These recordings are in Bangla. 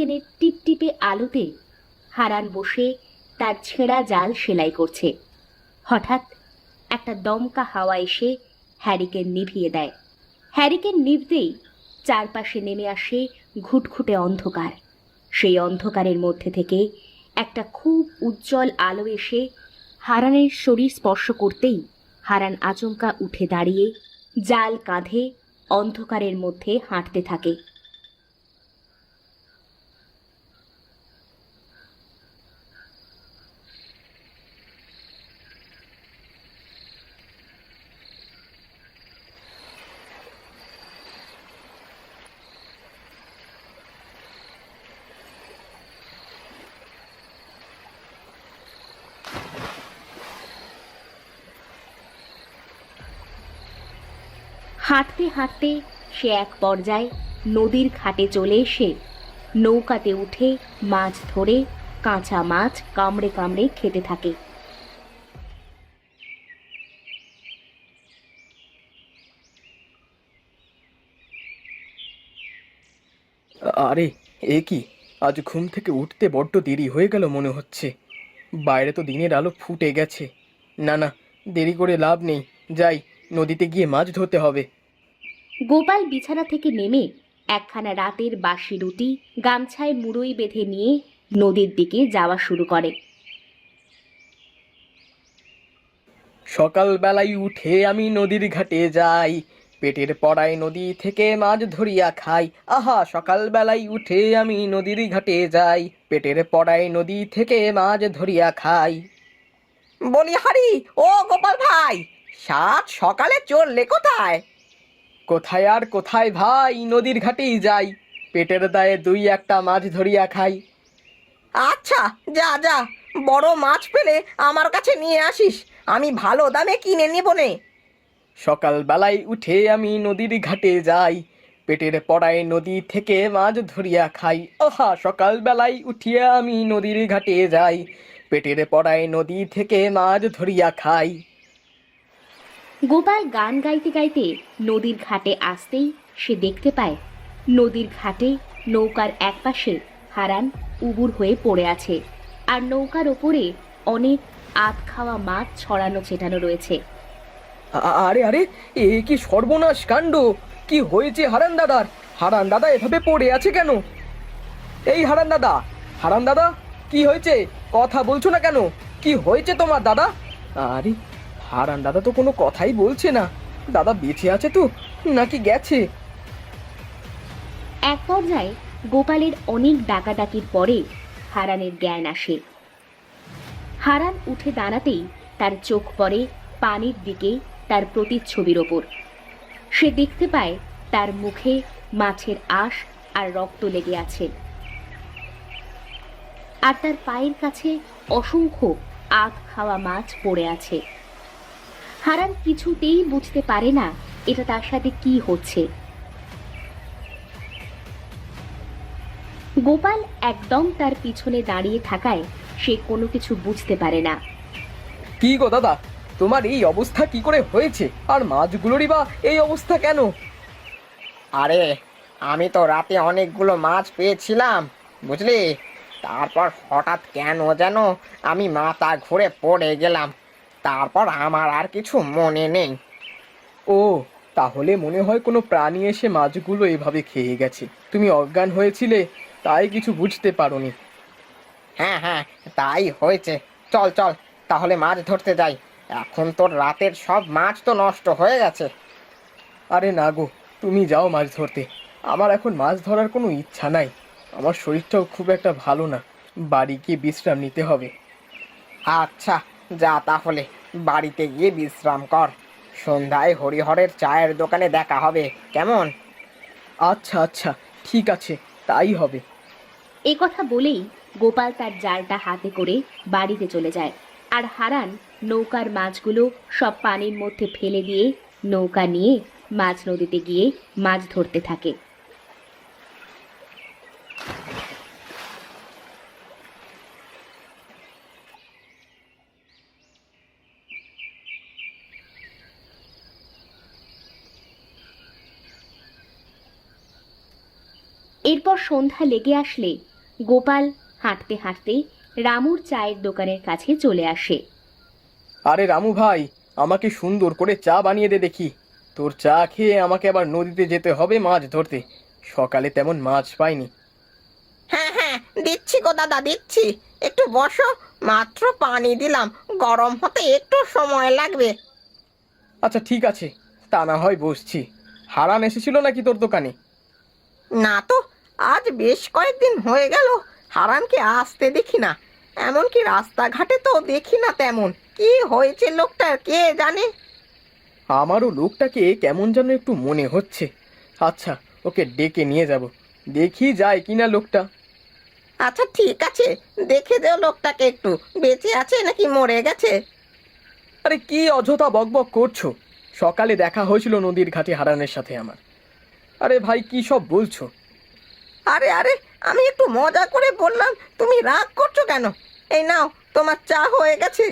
হ্যারিকেনের টিপটিপে আলোতে হারান বসে তার ছেঁড়া জাল সেলাই করছে। হঠাৎ একটা দমকা হাওয়া এসে হ্যারিকেন নিভিয়ে দেয়। হ্যারিকেন নিভতেই চারপাশে নেমে আসে ঘুটঘুটে অন্ধকার। সেই অন্ধকারের মধ্যে থেকে একটা খুব উজ্জ্বল আলো এসে হারানের শরীর স্পর্শ করতেই হারান আচমকা উঠে দাঁড়িয়ে জাল কাঁধে অন্ধকারের মধ্যে হাঁটতে থাকে। হাঁটতে হাঁটতে সে এক পর্যায়ে নদীর ঘাটে চলে এসে নৌকাতে উঠে মাছ ধরে কাঁচা মাছ কামড়ে কামড়ে খেতে থাকে। আরে, এ কি? আজ ঘুম থেকে উঠতে বড্ড দেরি হয়ে গেল মনে হচ্ছে। বাইরে তো দিনের আলো ফুটে গেছে। না না, দেরি করে লাভ নেই। যাই, নদীতে গিয়ে মাছ ধরতে হবে। গোপাল বিছানা থেকে নেমে একখানা রাতের বাসি রুটি, গামছায় মুড়োই বেঁধে নিয়ে নদীর দিকে যাওয়া শুরু করে। সকালবেলায় উঠে আমি নদীর ঘাটে যাই, পেটের পড়ায় নদী থেকে মাছ ধরিয়া খাই। আহা, সকালবেলায় উঠে আমি নদীর ঘাটে যাই, পেটের পড়ায় নদী থেকে মাছ ধরিয়া খাই। বলি হারি, ও গোপাল ভাই, সাত সকালে চললে কোথায়? কোথায় আর কোথায় ভাই? নদীর ঘাটেই যাই। পেটের দায়ে দুই একটা মাছ ধরিয়া খাই। আচ্ছা যা যা। বড় মাছ পেলে আমার কাছে নিয়ে আসিস। আমি ভালো দামে কিনে নেব নে। সকালবেলায় উঠে আমি নদীর ঘাটে যাই। পেটের পড়ায় নদী থেকে মাছ ধরিয়া খাই। আহা সকালবেলায় উঠিয়া আমি নদীর ঘাটে যাই। পেটের পড়ায় নদী থেকে মাছ ধরিয়া খাই। গোপাল গান গাইতে গাইতে নদীর ঘাটে আসতেই সে দেখতে পায়, নদীর ঘাটে নৌকার একপাশে হারান উবুর হয়ে পড়ে আছে আর নৌকার ওপরে অনেক আত খাওয়া মাছ ছড়ানো ছেটানো রয়েছে। আরে আরে, এ কি সর্বনাশ কাণ্ড? কি হয়েছে হারান দাদার? হারান দাদা এভাবে পড়ে আছে কেন? এই হারান দাদা হারান দাদা, কি হয়েছে? কথা বলছো না কেন? কি হয়েছে তোমার দাদা? আরে হারান দাদা তো কোনো কথাই বলছে না। দাদা বেঁচে আছে তো, নাকি গেছে? এক পর্যায়ে গোপালের অনেক ডাকাডাকির পরে হারানের জ্ঞান আসে। হারান উঠে দাঁড়াতেই তার চোখ পড়ে পানির দিকে তার প্রতিচ্ছবির ওপর। সে দেখতে পায় তার মুখে মাছের আঁশ আর রক্ত লেগে আছে। আর তার পায়ের কাছে অসংখ্য আখ খাওয়া মাছ পড়ে আছে। হারান কিছুতেই বুঝতে পারে না এটা তার সাথে কি হচ্ছে। গোপাল একদম তার পিছনে দাঁড়িয়ে থাকায় সে কোনো কিছু বুঝতে পারে না। কি গো দাদা তোমার এই অবস্থা কি করে হয়েছে? আর মাছগুলোরই বা এই অবস্থা কেন? আরে আমি তো রাতে অনেকগুলো মাছ পেয়েছিলাম বুঝলি? তারপর হঠাৎ কেন যেন আমি মাথা ঘুরে পড়ে গেলাম। তারপর আমার আর কিছু মনে নেই। ও, তাহলে মনে হয় কোনো প্রাণী এসে মাছগুলো এভাবে খেয়ে গেছে। তুমি অজ্ঞান হয়েছিলে, তাই কিছু বুঝতে পারোনি। হ্যাঁ হ্যাঁ তাই হয়েছে। চল চল, তাহলে মাছ ধরতে যাই। এখন তোর রাতের সব মাছ তো নষ্ট হয়ে গেছে। আরে না গো, তুমি যাও মাছ ধরতে। আমার এখন মাছ ধরার কোনো ইচ্ছা নাই। আমার শরীরটাও খুব একটা ভালো না। বাড়ি গিয়ে বিশ্রাম নিতে হবে। আচ্ছা যা তাহলে বাড়িতে গিয়ে বিশ্রাম কর। সন্ধ্যায় হরিহরের চায়ের দোকানে দেখা হবে কেমন? আচ্ছা আচ্ছা ঠিক আছে তাই হবে। এ কথা বলেই গোপাল তার জালটা হাতে করে বাড়িতে চলে যায়। আর হারান নৌকার মাছগুলো সব পানির মধ্যে ফেলে দিয়ে নৌকা নিয়ে মাছ নদীতে গিয়ে মাছ ধরতে থাকে। এরপর সন্ধ্যা লেগে আসলে গোপাল হাঁটতে হাঁটতে রামুর চায়ের দোকানের কাছে চলে আসে। আরে রামু ভাই আমাকে সুন্দর করে চা বানিয়ে দে দেখি। তোর চা খেয়ে আমাকে আবার নদীতে যেতে হবে মাছ ধরতে। সকালে তেমন মাছ পাইনি। হ্যাঁ হ্যাঁ দিচ্ছি গো দাদা দিচ্ছি। একটু বসো মাত্র পানি দিলাম। গরম হতে একটু সময় লাগবে। আচ্ছা ঠিক আছে। তা না হয় বসছি। হারান এসেছিল নাকি তোর দোকানে? না তো আজ বেশ কয়েকদিন হয়ে গেল হারানকে আসতে দেখি না। এমনকি রাস্তাঘাটে তো দেখি না তেমন। কি হয়েছে লোকটার কে জানে? আমারও লোকটাকে কেমন যেন একটু মনে হচ্ছে। আচ্ছা ওকে ডেকে নিয়ে যাব। দেখি যায় কিনা লোকটা। আচ্ছা ঠিক আছে। দেখে দেও লোকটাকে একটু। বেঁচে আছে নাকি মরে গেছে? আরে কি অযথা বকবক করছ? সকালে দেখা হয়েছিল নদীর ঘাটে হারানের সাথে আমার। আরে ভাই কি সব বলছো? আরে আরে আমি একটু মজা করে বললাম তুমি রাগ করছ কেন? এই নাও তোমার চা হয়ে গেছে।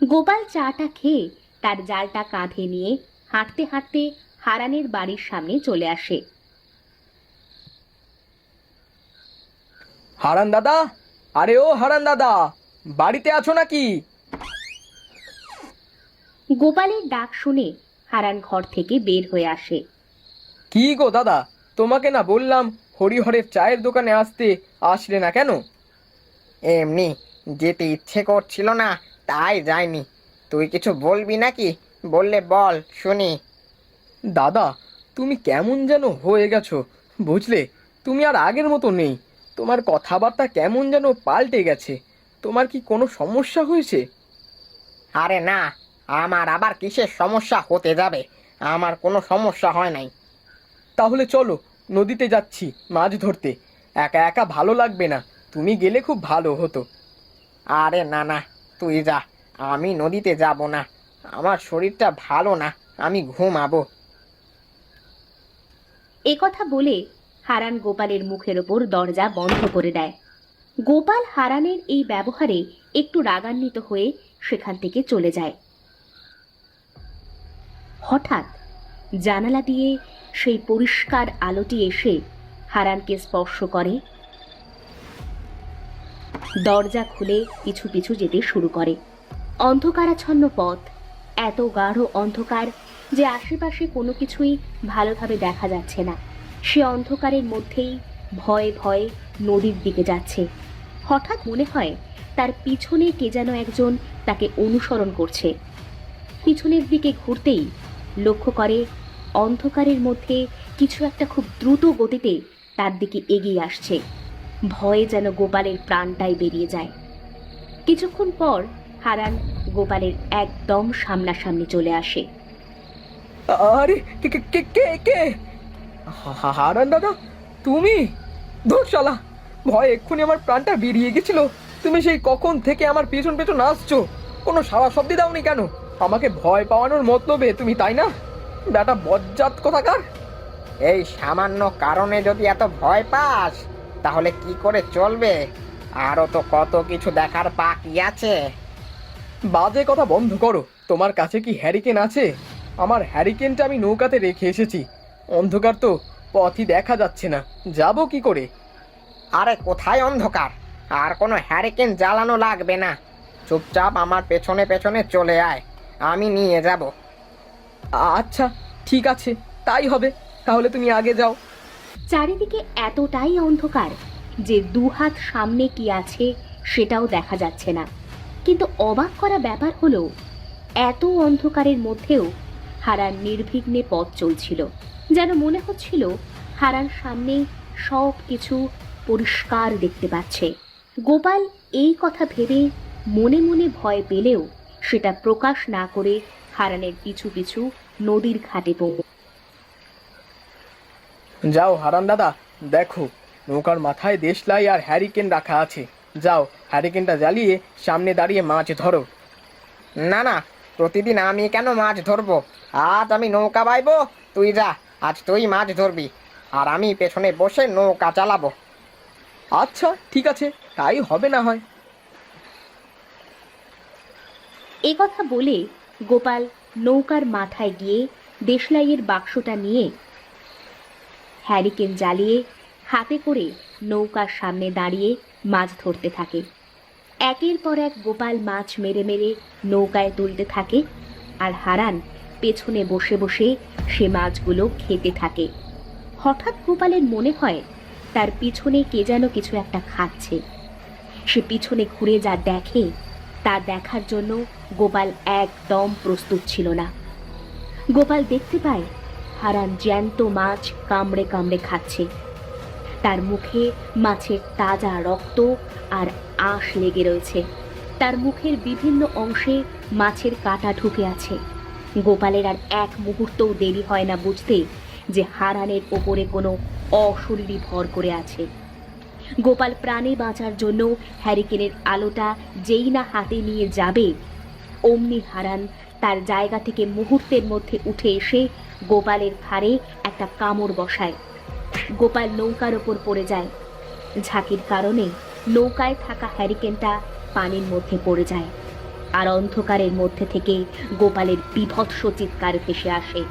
গোপাল চাটা খেয়ে তার জালটা কাঁধে নিয়ে হাঁটতে হাঁটতে হারানের বাড়ির সামনে চলে আসে। হারান দাদা? আরে ও হারান দাদা! বাড়িতে আছো নাকি? গোপালের ডাক শুনে হারান ঘর থেকে বের হয়ে আসে। কি গো দাদা? তোমাকে না বললাম হরিহরের চায়ের দোকানে আসতে আসলে না কেন? এমনি যেতে ইচ্ছে করছিল না তাই যায়নি তুই কিছু বলবি নাকি? বললে বল শুনি। দাদা তুমি কেমন যেন হয়ে গেছো বুঝলে? তুমি আর আগের মতো নেই। তোমার কথাবার্তা কেমন যেন পাল্টে গেছে। তোমার কি কোনো সমস্যা হয়েছে? আরে না আমার আবার কিসের সমস্যা হতে যাবে? আমার কোনো সমস্যা হয় নাই। তাহলে চলো নদীতে যাচ্ছি মাছ ধরতে। একা একা ভালো লাগবে না তুমি গেলে খুব ভালো হতো। আরে না না তুই যা আমি নদীতে যাব না আমার শরীরটা ভালো না আমি ঘুমাবো। এ কথা বলে হারান গোপালের মুখের ওপর দরজা বন্ধ করে দেয়। গোপাল হারানের এই ব্যবহারে একটু রাগান্বিত হয়ে সেখান থেকে চলে যায়। হঠাৎ জানালা দিয়ে সেই পরিষ্কার আলোটি এসে হারানকে স্পর্শ করে। দরজা খুলে পিছু পিছু যেতে শুরু করে। অন্ধকারাচ্ছন্ন পথ, এত গাঢ় অন্ধকার যে আশেপাশে কোনো কিছুই ভালোভাবে দেখা যাচ্ছে না। সে অন্ধকারের মধ্যেই ভয়ে ভয়ে নদীর দিকে যাচ্ছে। হঠাৎ মনে হয় তার পিছনে কে যেন একজন তাকে অনুসরণ করছে। পিছনের দিকে ঘুরতেই লক্ষ্য করে অন্ধকারের মধ্যে কিছু একটা খুব দ্রুত গতিতে তার দিকে এগিয়ে আসছে। ভয়ে যেন গোপালের প্রাণটাই বেরিয়ে যায়। কিছুক্ষণ পর হারান গোপালের একদম সামনাসামনি চলে আসে। আরে, কে কে কে হারান দাদা, তুমি? ধুর শালা ভয় এক্ষুনি আমার প্রাণটা বেরিয়ে গেছিল। তুমি সেই কখন থেকে আমার পেছন পেছন আসছো? কোনো সারা শব্দ দাওনি কেন? আমাকে ভয় পাওয়ানোর মতলবে তুমি তাই না? বেটা বজ্জাত কোথাকার? এই সামান্য কারণে যদি এত ভয় পাস তাহলে কি করে চলবে? আরও তো কত কিছু দেখার বাকি আছে। বাজে কথা বন্ধ করো। তোমার কাছে কি হ্যারিকেন আছে? আমার হ্যারিকেনটা আমি নৌকাতে রেখে এসেছি। অন্ধকার তো পথই দেখা যাচ্ছে না। যাব কি করে? আরে কোথায় অন্ধকার? আর কোনো হ্যারিকেন জ্বালানো লাগবে না। চুপচাপ আমার পেছনে পেছনে চলে আয় আমি নিয়ে যাব। আচ্ছা ঠিক আছে তাই হবে। তাহলে তুমি আগে যাও। চারিদিকে এতটাই অন্ধকার যে দুহাত সামনে কি আছে সেটাও দেখা যাচ্ছে না। কিন্তু অবাক করা ব্যাপার হলো এত অন্ধকারের মধ্যেও হারান নির্বিঘ্নে পথ চলছিল। যেন মনে হচ্ছিল হারান সামনে সব কিছু পরিষ্কার দেখতে পাচ্ছে। গোপাল এই কথা ভেবে মনে মনে ভয় পেলেও সেটা প্রকাশ না করে হারানের পিছু পিছু নদীর ঘাটে পৌঁছ যাও হারান দাদা, দেখো, নৌকার মাথায় দেশলাই আর হ্যারিকেন রাখা আছে। যাও হ্যারিকেনটা জ্বালিয়ে সামনে দাঁড়িয়ে মাছ ধরো। না না, প্রতিদিন আমি কেন মাছ ধরবো? আজ আমি নৌকা বাইবো, তুই যা, আজ তুই মাছ ধরবি। আর আমি পেছনে বসে নৌকা চালাবো। আচ্ছা ঠিক আছে, তাই হবে না হয়। এ কথা বলে গোপাল নৌকার মাথায় গিয়ে দেশলাইয়ের বাক্সটা নিয়ে হ্যারিকেন জ্বালিয়ে হাতে করে নৌকার সামনে দাঁড়িয়ে মাছ ধরতে থাকে। একের পর এক গোপাল মাছ মেরে মেরে নৌকায় তুলতে থাকে আর হারান পেছনে বসে বসে সে মাছগুলো খেতে থাকে। হঠাৎ গোপালের মনে হয় তার পিছনে কে যেন কিছু একটা খাচ্ছে। সে পিছনে ঘুরে যা দেখে, তা দেখার জন্য গোপাল একদম প্রস্তুত ছিল না। গোপাল দেখতে পায়, হারান জ্যান্ত মাছ কামড়ে কামড়ে খাচ্ছে। তার মুখে মাছের তাজা রক্ত আর আঁশ লেগে রয়েছে। তার মুখের বিভিন্ন অংশে মাছের কাঁটা ঢুকে আছে। গোপালের আর এক মুহূর্তও দেরি হয় না বুঝতে যে হারানের ওপরে কোনো অশরীরী ভর করে আছে। গোপাল প্রাণে বাঁচার জন্য হ্যারিকেনের আলোটা যেই না হাতে নিয়ে যাবে, অমনি হারান তার জায়গা থেকে মুহূর্তের মধ্যে উঠে এসে গোপালের ঘাড়ে একটা কামড় বসায়। গোপাল নৌকার ওপর পড়ে যায়। ঝাঁকির কারণে নৌকায় থাকা হ্যারিকেনটা পানির মধ্যে পড়ে যায়। আর অন্ধকারের মধ্যে থেকে গোপালের বিভৎস চিৎকার ভেসে আসে।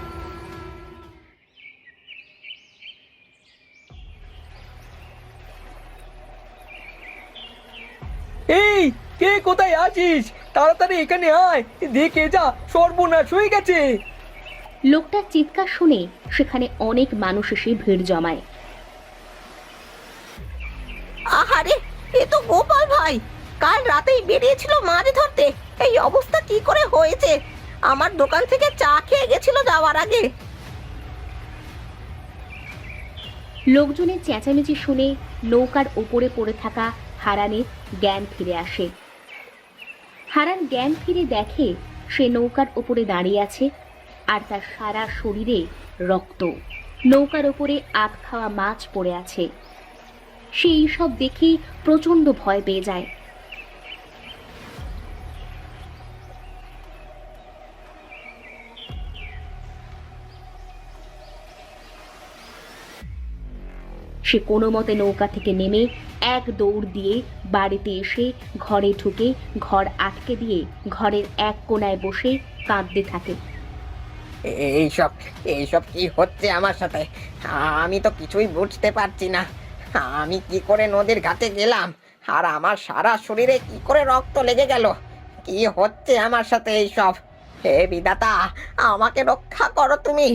কোথায় আছিস? তাড়াতাড়ি এখানে আয়। দেখে যা সর্বনাশ হয়ে গেছে। লোকটার চিৎকার শুনে সেখানে অনেক মানুষ এসে ভিড় জমায়। আহারে এ তো গোপাল ভাই। কাল রাতেই বেরিয়েছিল মাছ ধরতে। এই অবস্থা কি করে হয়েছে? আমার দোকান থেকে চা খেয়ে গেছিল যাওয়ার আগে। লোকজনের চেঁচামেচি শুনে নৌকার ওপরে পড়ে থাকা হারানের জ্ঞান ফিরে আসে। হারান জ্ঞান ফিরে দেখে সে নৌকার ওপরে দাঁড়িয়ে আছে আর তার সারা শরীরে রক্ত। নৌকার ওপরে আত খাওয়া মাছ পড়ে আছে। সে এইসব দেখে প্রচণ্ড ভয় পেয়ে যায়। সে কোনো মতে নৌকা থেকে নেমে এক দৌড় দিয়ে বাড়িতে এসে ঘরে ঢুকে ঘর আটকে দিয়ে ঘরের এক কোনায় বসে কাঁদতে থাকে। এইসব এইসব কি হচ্ছে আমার সাথে? আমি তো কিছুই বুঝতে পারছি না। আমি কি করে নদীর ঘাটে গেলাম? আর আমার সারা শরীরে কি করে রক্ত লেগে গেল? কি হচ্ছে আমার সাথে এইসব? হে বিদাতা আমাকে রক্ষা করো তুমি।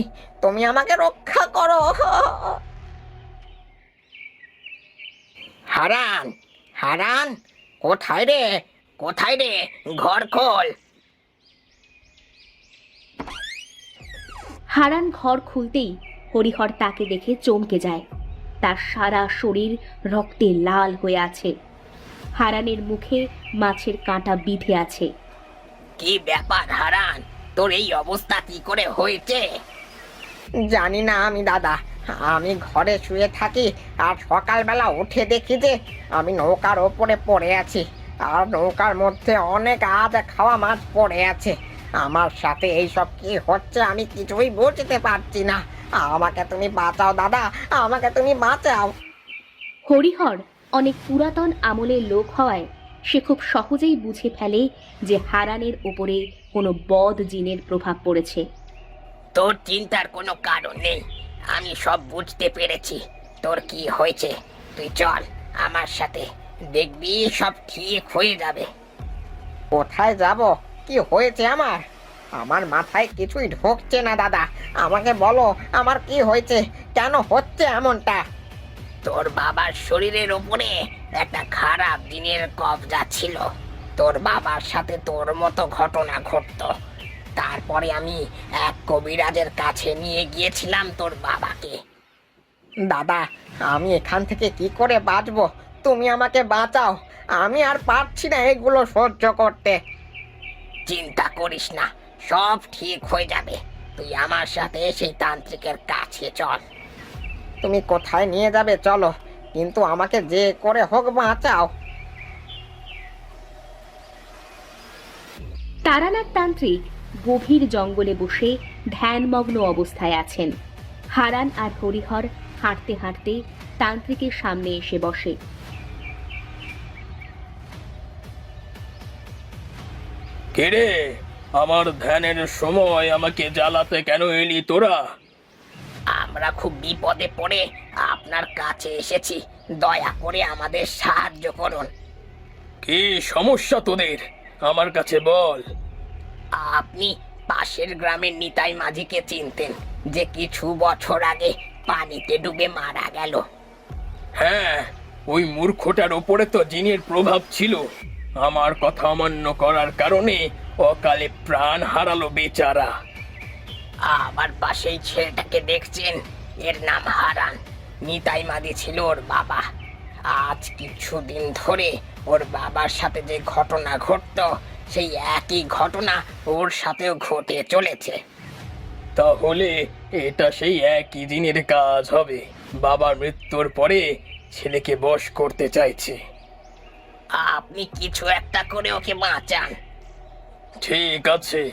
তুমি আমাকে রক্ষা করো। হারান হারান কোথায় রে কোথায় রে ঘর খোল। হারান ঘর খুলতেই হরিহর তাকে দেখে চমকে যায়। তার সারা শরীর রক্তে লাল হয়ে আছে। হারানের মুখে মাছের কাঁটা বিঁধে আছে। কি ব্যাপার হারান? তোর এই অবস্থা কি করে হয়েছে? জানি না আমি দাদা। আমি ঘরে শুয়ে থাকি আর সকালবেলা উঠে দেখি যে আমি নৌকার ওপরে পড়ে আছি আর নৌকার মধ্যে অনেক আজ খাওয়া মাছ পড়ে আছে। আমার সাথে এইসব কি হচ্ছে আমি কিছুই বুঝতে পারছি না। আমাকে তুমি বাঁচাও দাদা আমাকে তুমি বাঁচাও। হরিহর অনেক পুরাতন আমলের লোক হওয়ায় সে খুব সহজেই বুঝে ফেলে যে হারানের ওপরে কোনো বদ জিনের প্রভাব পড়েছে। তোর চিন্তার কোনো কারণ নেই। আমি সব বুঝতে পেরেছি। তোর কি হয়েছে? তুই চল আমার সাথে। দেখবি সব ঠিক হয়ে যাবে। কোথায় যাব? কি হয়েছে আমার? আমার মাথায় কিছুই ঢুকছে না, দাদা। আমাকে বলো, আমার কি হয়েছে? কেন হচ্ছে এমনটা? তোর বাবার শরীরের ওপরে একটা খারাপ দিনের কবজা ছিল। তোর বাবার সাথে তোর মতো ঘটনা ঘটতো। তারপরে আমি এক কবিরাজের কাছে নিয়ে গিয়েছিলাম তোর বাবাকে। দাদা, আমি এখান থেকে কি করে বাঁচবো? তুমি আমাকে বাঁচাও। আমি আর পারছি না এগুলো সহ্য করতে। চিন্তা করিস না, সব ঠিক হয়ে যাবে। তুই আমার সাথে সেই তান্ত্রিকের কাছে চল। তুমি কোথায় নিয়ে যাবে চলো, কিন্তু আমাকে যে করে হোক বাঁচাও। তারানাথ তান্ত্রিক গভীর জঙ্গলে বসে ধ্যানমগ্ন অবস্থায় আছেন। হারান আর হরিহর হাঁটতে হাঁটতে তান্ত্রিকের সামনে এসে বসে। কে রে? আমার ধ্যানের সময় আমাকে জ্বালাতে কেন এলি তোরা? আমরা খুব বিপদে পড়ে আপনার কাছে এসেছি। দয়া করে আমাদের সাহায্য করুন। কি সমস্যা তোদের? আমার কাছে বল। আপনি পাশের গ্রামের নিতাই মাঝিকে চিনতেন যে কিছু বছর আগে পানিতে ডুবে মারা গেল। হ্যাঁ ওই মূর্খটার ওপরে তো জিনের প্রভাব ছিল। আমার কথা অমান্য করার কারণে অকালে প্রাণ হারালো বেচারা। আবার পাশেই ছেলেটাকে দেখছেন এর নাম হারান। নিতাই মাঝি ছিল ওর বাবা। আজ কিছুদিন ধরে ওর বাবার সাথে যে ঘটনা ঘটতো সেই একই ঘটনা ওর সাথেও ঘটে চলেছে। তাহলে এটা সেই একই দিনের কাজ হবে। বাবার মৃত্যুর পরে ছেলেকে বশ করতে চাইছে। আপনি কিছু একটা করে ওকে বাঁচান। ঠিক আছে।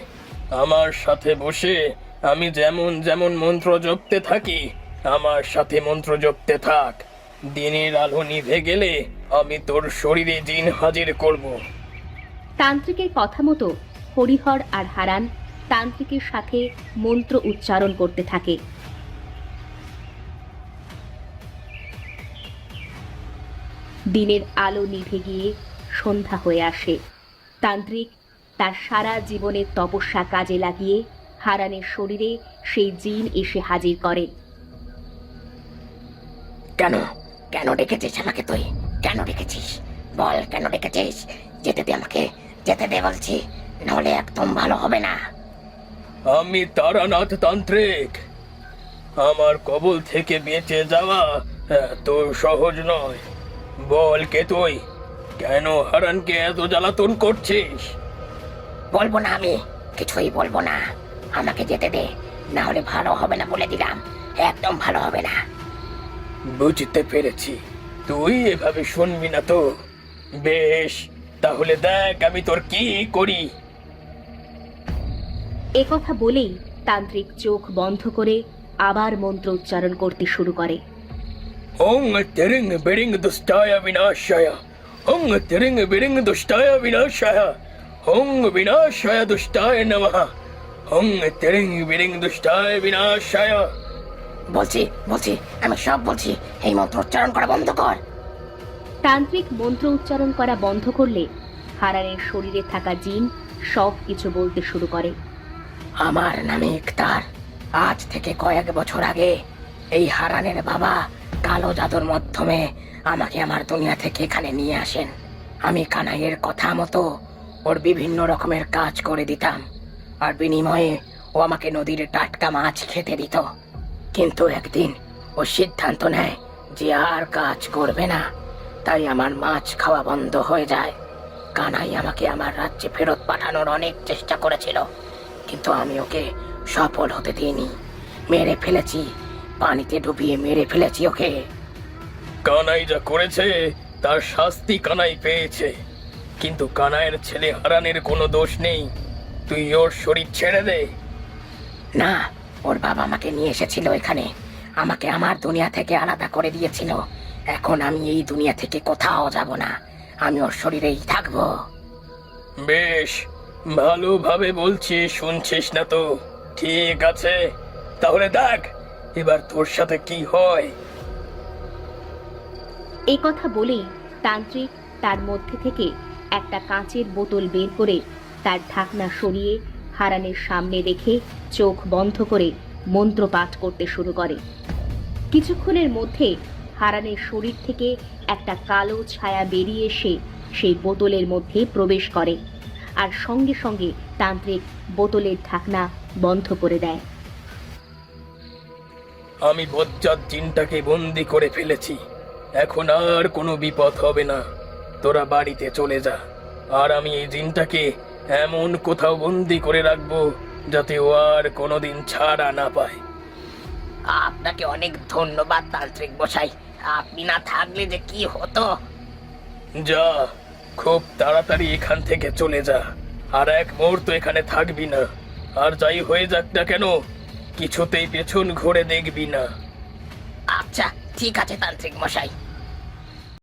আমার সাথে বসে আমি যেমন যেমন মন্ত্র জপতে থাকি আমার সাথে মন্ত্র জপতে থাক। দিনের আলো নিভে গেলে আমি তোর শরীরে জিন হাজির করব। তান্ত্রিকের কথা মতো হরিহর আর হারান তান্ত্রিকের সাথে মন্ত্র উচ্চারণ করতে থাকে। দিনের আলো নিভে গিয়ে সন্ধ্যা হয়ে আসে। তান্ত্রিক তার সারা জীবনের তপস্যা কাজে লাগিয়ে হারানের শরীরে সেই জিন এসে হাজির করে। কেন? কেন ডেকেছিস আমাকে তুই? কেন ডেকেছিস? বল, কেন ডেকেছিস? যেতে দে আমাকে। যেতে দে বলছি নাহলে একদম ভালো হবে না। আমি তারানাথ তান্ত্রিক। আমার কবল থেকে বেঁচে যাওয়া এত সহজ নয়। বল কে তুই? কেন হারানকে এত জ্বালাতন করছিস? বলব না আমি কিছুই বলব না। আমাকে যেতে দে না হলে ভালো হবে না বলে দিলাম। একদম ভালো হবে না। বুঝতে পেরেছি। তুই এভাবে শুনবি না তো। বেশ তাহলে দেখ আমি তোর কি করি? একথা বলেই তান্ত্রিক চোখ বন্ধ করে আবার মন্ত্র উচ্চারণ করতে শুরু করে। ওং তিরিং বিরিং দুষ্টায় বিনাশায়। ওং তিরিং বিরিং দুষ্টায় বিনাশায়। ওং বিনাশায় দুষ্টায় নমঃ। ওং তিরিং বিরিং দুষ্টায় বিনাশায়। বলছি বলছি আমি সব বলছি। এই মন্ত্র উচ্চারণ করা বন্ধ কর। তান্ত্রিক মন্ত্র উচ্চারণ করা বন্ধ করলে হারানের শরীরে থাকা জিন সব কিছু বলতে শুরু করে। আমার নামে ইকতার। আজ থেকে কয়েক বছর আগে এই হারানের বাবা কালো জাদুর মাধ্যমে আমাকে আমার দুনিয়া থেকে এখানে নিয়ে আসেন। আমি কানাইয়ের কথা মতো ওর বিভিন্ন রকমের কাজ করে দিতাম আর বিনিময়ে ও আমাকে নদীর টাটকা মাছ খেতে দিত। কিন্তু একদিন ও সিদ্ধান্ত নেয় যে আর কাজ করবে না। তাই আমার মাছ খাওয়া বন্ধ হয়ে যায়। কানাই আমাকে আমার রাজ্যে ফেরত পাঠানোর অনেক চেষ্টা করেছিল কিন্তু আমি ওকে সফল হতে দিইনি। মেরে ফেলেছি পানিতে ডুবিয়ে মেরে ফেলেছি ওকে। কানাই যা করেছে তার শাস্তি কানাই পেয়েছে। কিন্তু কানাইয়ের ছেলে হারানের কোনো দোষ নেই। তুই ওর শরীর ছেড়ে দে। না ওর বাবা আমাকে নিয়ে এসেছিল এখানে। আমাকে আমার দুনিয়া থেকে আলাদা করে দিয়েছিল। এখন আমি এই দুনিয়া থেকে কোথাও যাব না। আমি ওর শরীরেই থাকব। বেশ ভালোভাবে বলছি শুনছিস না তো? ঠিক আছে। তাহলে দেখ এবার তোর সাথে কি হয়। এই কথা বলেই তান্ত্রিক তার মধ্যে থেকে একটা কাঁচের বোতল বের করে তার ঢাকনা সরিয়ে হারানের সামনে রেখে চোখ বন্ধ করে মন্ত্র পাঠ করতে শুরু করে। কিছুক্ষণের মধ্যে হারানের শরীর থেকে একটা কালো ছায়া বেরিয়ে এসে সেই বোতলের মধ্যে প্রবেশ করে আর সঙ্গে সঙ্গে তান্ত্রিক বোতলের ঢাকনা বন্ধ করে দেয়। আমি বজ্জাত জিনটাকে বন্দি করে ফেলেছি। এখন আর কোনো বিপদ হবে না। তোরা বাড়িতে চলে যা। আর আমি এই জিনটাকে এমন কোথাও বন্দি করে রাখব যাতে ও আর কোনোদিন ছাড়া না পায়। আপনাকে অনেক ধন্যবাদ তান্ত্রিক বসাই আপনি না থাকলে যে কি হতো? যা খুব তাড়াতাড়ি এখান থেকে চলে যা। আর এক মুহূর্ত এখানে থাকবি না। আর যাই হয়ে যাক না কেন কিছুতেই পেছন ঘুরে দেখবি না। আচ্ছা ঠিক আছে তান্ত্রিক মশাই।